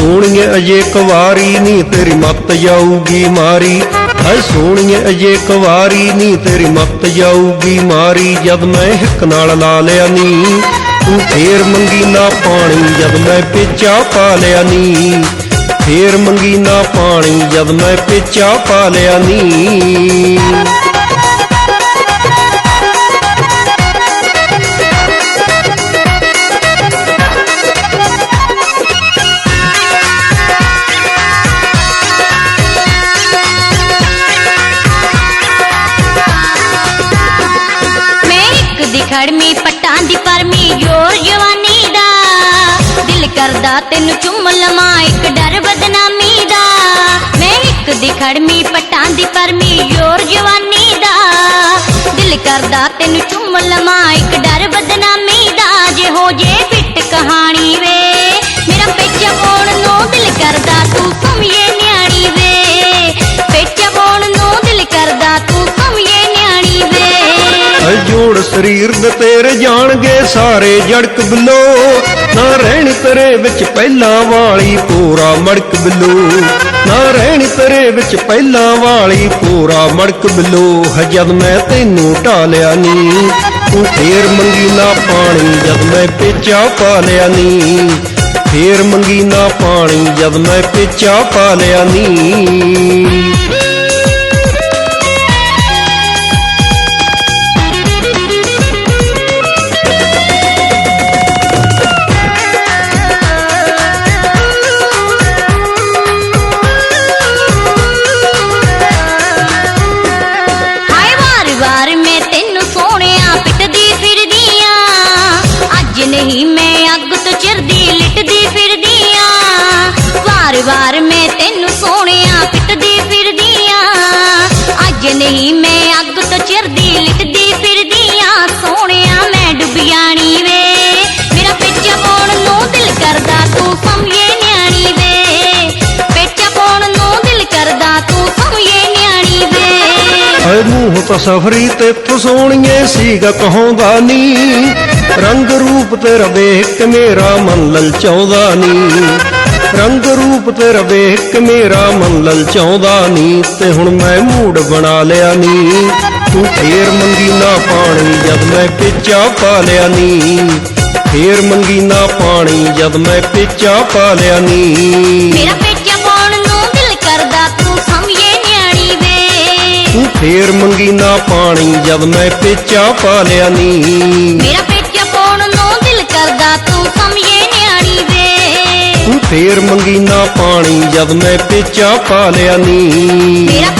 ਸੋਹਣੀਏ ਅਜੇ ਕੁਵਾਰੀ ਨੀ ਤੇਰੀ ਮੱਤ ਜਾਊਗੀ ਮਾਰੀ। ਹਾਏ ਸੋਹਣੀਏ ਅਜੇ ਕੁਵਾਰੀ ਨੀ ਤੇਰੀ ਮੱਤ ਜਾਊਗੀ ਮਾਰੀ। ਜਦ ਮੈਂ ਹਿੱਕ ਨਾਲ ਲਾ ਲਿਆ ਨੀ, ਤੂੰ ਫੇਰ ਮੰਗੀ ਨਾ ਪਾਣੀ, ਜਦ ਮੈਂ ਪੇਚਾ ਪਾ ਲਿਆ ਨੀ। ਫੇਰ ਮੰਗੀ ਨਾ ਪਾਣੀ, ਜਦ ਮੈਂ ਪੇਚਾ ਪਾ ਲਿਆ ਨੀ। ਖੜਮੀ ਪੱਟਾਂ ਦੀ ਪਰਮੀ, ਜੋਰ ਜਵਾਨੀ ਦਾ। ਦਿਲ ਕਰਦਾ ਤੈਨੂੰ ਚੁੰਮ ਲਵਾਂ, ਇੱਕ ਡਰ ਬਦਨਾਮੀ ਦਾ। ਮੈਂ ਇੱਕ ਦੀ ਖੜਮੀ ਪੱਟਾਂ ਦੀ ਪਰਮੀ, ਜੋਰ ਜਵਾਨੀ ਦਾ। ਦਿਲ ਕਰਦਾ ਤੈਨੂੰ ਚੁੰਮ ਲਵਾਂ, ਇੱਕ ਡਰ ਬਦਨਾਮੀ ਦਾ। ਜੇ ਹੋ ਜੇ ਫਿੱਟ ਕਹਾਣੀ ਵੇ ਸਰੀਰ ਦੇ ਤੇਰੇ ਜਾਣਗੇ ਸਾਰੇ ਜੜਕ ਬਿਲੋ। ਨਾ ਰਹਿਣ ਤੇਰੇ ਵਿੱਚ ਪਹਿਲਾਂ ਵਾਲੀ ਪੂਰਾ ਮੜਕ ਬਿਲੋ। ਨਾ ਰਹਿਣ ਤੇਰੇ ਵਿੱਚ ਪਹਿਲਾਂ ਵਾਲੀ ਪੂਰਾ ਮੜਕ ਬਿਲੋ। ਹੈ ਜਦ ਮੈਂ ਤੈਨੂੰ ਢਾਲਿਆ ਨੀ, ਤੂੰ ਫੇਰ ਮੰਗੀ ਨਾ ਪਾਣੀ, ਜਦ ਮੈਂ ਪੇਚਾ ਪਾ ਲਿਆ ਨੀ। ਫੇਰ ਮੰਗੀ ਨਾ ਪਾਣੀ, ਜਦ ਮੈਂ ਪੇਚਾ ਪਾ ਲਿਆ ਨੀ। ਤੈਨੂੰ ਸੋਹਣਿਆ ਪਿੱਟਦੀ ਫਿਰਦੀ ਆਂ ਅੱਜ ਨਹੀਂ ਮੈਂ ਅੱਗ ਤੋਂ ਚਿਰਦੀ, ਲਿਟਦੀ ਫਿਰਦੀ ਆਂ ਸੋਹਣਿਆ ਮੈਂ ਡੁੱਬਿਆਣੀ ਵੇ। ਮੇਰਾ ਪੇਚਾ ਪਾਉਣ ਨੂੰ ਦਿਲ ਕਰਦਾ, ਤੂੰ ਸਮਝੇ ਨਿਆਣੀ ਵੇ। ਪੇਚਾ ਪਾਉਣ ਨੂੰ ਦਿਲ ਕਰਦਾ, ਤੂੰ ਸਮਝੇ ਨਿਆਣੀ ਵੇ। ਐ ਮੂੰਹ ਤਾਂ ਸਫਰੀ ਤੇ ਫਸੋਣੀਏ ਸੀਗਾ ਕਹਾਉਂਦਾ ਨੀ। ਰੰਗ ਰੂਪ ਤੇਰਾ ਵੇਖ ਕੇ ਮੇਰਾ ਮਨ ਲਲਚਾਉਂਦਾ ਨੀ। ਰੰਗ ਰੂਪ ਤੇਰਾ ਵੇਖ ਮੇਰਾ ਮਨ ਲਲਚਾਉਂਦਾ ਨੀ ਤੇ ਹੁਣ ਮੈਂ ਮੂਡ ਬਣਾ ਲਿਆ ਨੀ। ਤੂੰ ਫੇਰ ਮੰਗੀ ਨਾ ਪਾਣੀ ਜਦ ਮੈਂ ਪੇਚਾ ਪਾ ਲਿਆ ਨੀ। ਫੇਰ ਮੰਗੀ ਨਾ ਪਾਣੀ ਜਦ ਮੈਂ ਪੇਚਾ ਪਾ ਲਿਆ ਨੀ। ਮੇਰਾ ਪੇਚਾ ਪਾਉਣ ਨੂੰ ਦਿਲ ਕਰਦਾ ਤੂੰ ਸਮਝੇ ਨਿਆਣੀ ਵੇ। ਤੂੰ ਫੇਰ ਮੰਗੀ ਨਾ ਪਾਣੀ ਜਦ ਮੈਂ ਪੇਚਾ ਪਾ ਲਿਆ ਨੀ। ਮੇਰਾ ਪੇਚਾ ਪਾਉਣ ਨੂੰ ਦਿਲ ਕਰਦਾ ਤੂੰ ਸਮਝੇ ਤੂੰ ਫੇਰ ਮੰਗੀ ਨਾ ਪਾਣੀ ਜਦ ਮੈਂ ਪੇਚਾ ਪਾ ਲਿਆ ਨੀ। ਮੇਰਾ